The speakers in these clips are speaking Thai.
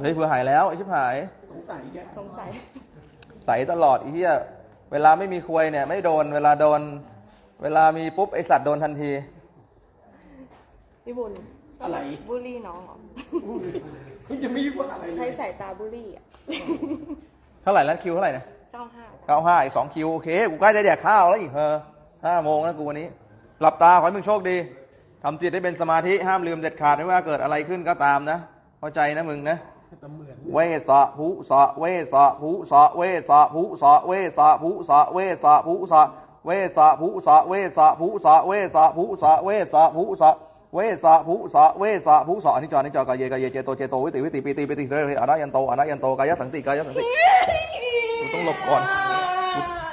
เฮ้ยเผื่อหายแล้วไอ้ชิบหายสงสัยแกสงสัยใสตลอดไอ้เหี้ยเวลาไม่มีควยเนี่ย ไม่โดน เวลาโดน เวลามีปุ๊บไอสัตว์โดนทันที พี่บุญอะไรบูลลี่น้องเหรอ คุณจะไม่ว่าอะไรเลใช้ยสายตาบูลลี่อะเท่าไหร่แล้วคิวเท่าไหร่นะเก้าห้าเก้าห้าอีกสองคิวโอเค กูใกล้ได้แดกข้าวแล้วอีกเออห้าโมงแล้วกูวันนี้ หลับตาขอให้มึงโชคดีทำจิตให้เป็นสมาธิห้ามลืมเด็ดขาดไม่ว่าเกิดอะไรขึ้นก็ตามนะเข้าใจนะมึงนะแต่ เวสะภูสะเวสะภูสะเวสะภูสะเวสะภูสะเวสะภูสะเวสะภูสะเวสะภูสะเวสะภูสะเวสะภูสะเวสะภูสะเวสะภูสะอันนี้จออันนี้จกายเยกายเยเจโตเจโตวิติวิติปีติปิติเสรอนายันโตอนายันโตกายสังติกายสังติกูต้องหลบก่อน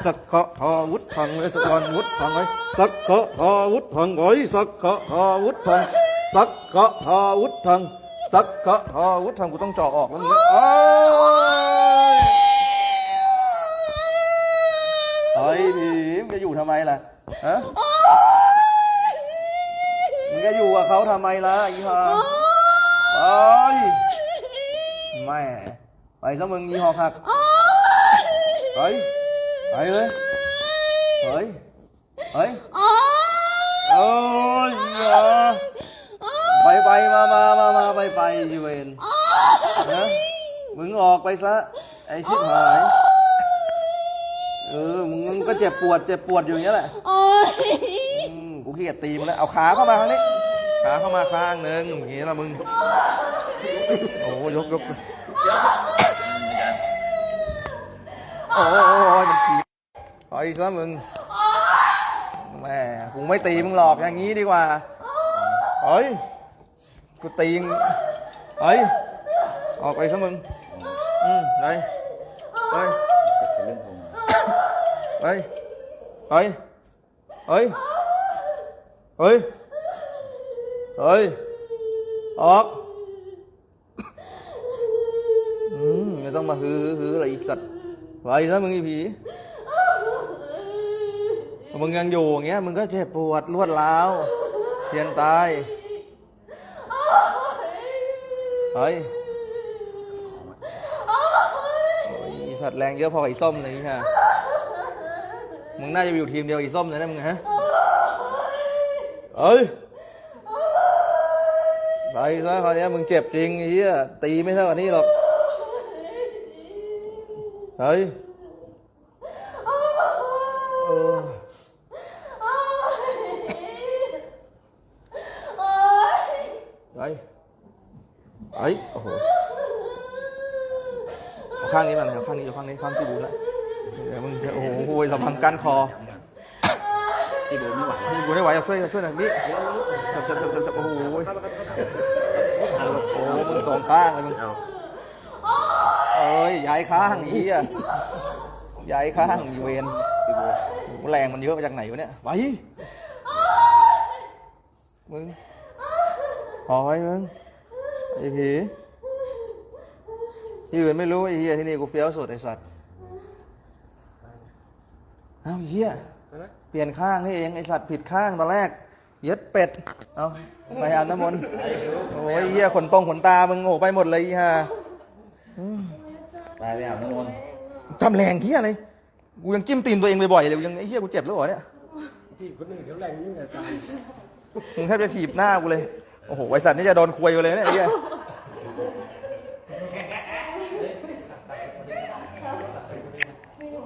สักขะหาวุฒพังไว้สักขะวุฒพังไว้สักขะหาวุฒพังไว้สักขะหาวุฒพังสักขะหาวุฒพัง สักขะหาวุฒพังกูต้องเจาะออกแล้วมึงอ้ายเฮ้ยผีมึงจะอยู่ทำไมล่ะฮะมึงจะอยู่กับเขาทำไมล่ะอีห่าไปแม่ไปซะมึงอีหอกหักไปไปเลยเฮ้ยเฮ้ยเอ้ยอย่าไปไปมามามา มาไปไปยีเวนนะมึงออกไปซะ ไอชิบหาย เออมึงมึงก็เจ็บปวด เจ็บปวดอยู่อย่างนี้ยแหละอืมกูขี้เกียจตีมึงแล้ว เอาขาเข้ามาทางนี้ ขาเข้ามาข้างหนึ่งอย่างนี้ละมึง โอ้ยกยกโอ้ยมันขี่ไปซะมึง แหม่กูไม่ตีมึงหรอกอย่างนี้ดีกว่า เฮ้ย กูตีมึง เฮ้ยออกไปซะมึงอืมไหนเฮ้ยเฮ้ยเฮ้ยเฮ้ยเฮ้ยออกอืมไม่ต้องมาฮือฮืออะไรอีสัตว์ไว้ซะมึงอีผีมึงยังอยู่อย่างเงี้ยมึงก็เจ็บปวดรวดร้าวเสียนตาย เฮ้ยโอ้ยอีสัตว์แรงเยอะพอกับไอ้ส้มเลยนี่ฮะมึงน่าจะไปอยู่ทีมเดียวกับอีส้มเลยนะมึงฮะเอ้ยไปซะคราวเนี้ยมึงเจ็บจริงไอ้เหี้ยตีไม่เท่ากันนี้หรอกเฮ้ยเออเฮ้ย เฮ้ยโอ้โหข้างนี้มาเลยเอาข้างนี้เอาข้างนี้ข้างที่ดูแล้วเดี๋ยวมึงโอ้โหโวยสัมพันธ์ก้นคอที่โดนไม่ไหวนี่กูไม่ไหวอะช่วยช่วยหน่อยนี่จับจับจับจับโอ้โหโอ้โหมึงสองข้างเลยมึงเอ้ยย้ายข้างอีอะย้ายข้างอีเวนโอ้โหแรงมันเยอะมาจากไหนวะเนี่ยไปมึงพอไว้มึง ไอ้ผีที่อื่นไม่รู้ไอ้เหี้ยที่นี่กูเฟี้ยวสุดไอ้สัตว์เอ้าไอ้เหี้ยเปลี่ยนข้างนี่เองไอสัตว์ผิดข้างตอนแรก เย็ดเป็ด เอาไปอาบน้ำมนต์โอ้ยเหี้ยขนตรงขนตามึงโอ้ไปหมดเลยอีฮะไปไปอาบน้ำมนต์ทำแรงเหี้ยอะไรกูยังจิ้มตีนตัวเองบ่อยๆเลยยังไอ้เหี้ยกูเจ็บแล้วเหรอเนี่ยที่คนอื่นเขาแรงยิ่งกว่าตายมึงแทบจะถีบหน้ากูเลย โอ้โหบริษัทนี่จะโดนควยไปเลยเนี่ยไอ้เหี้ย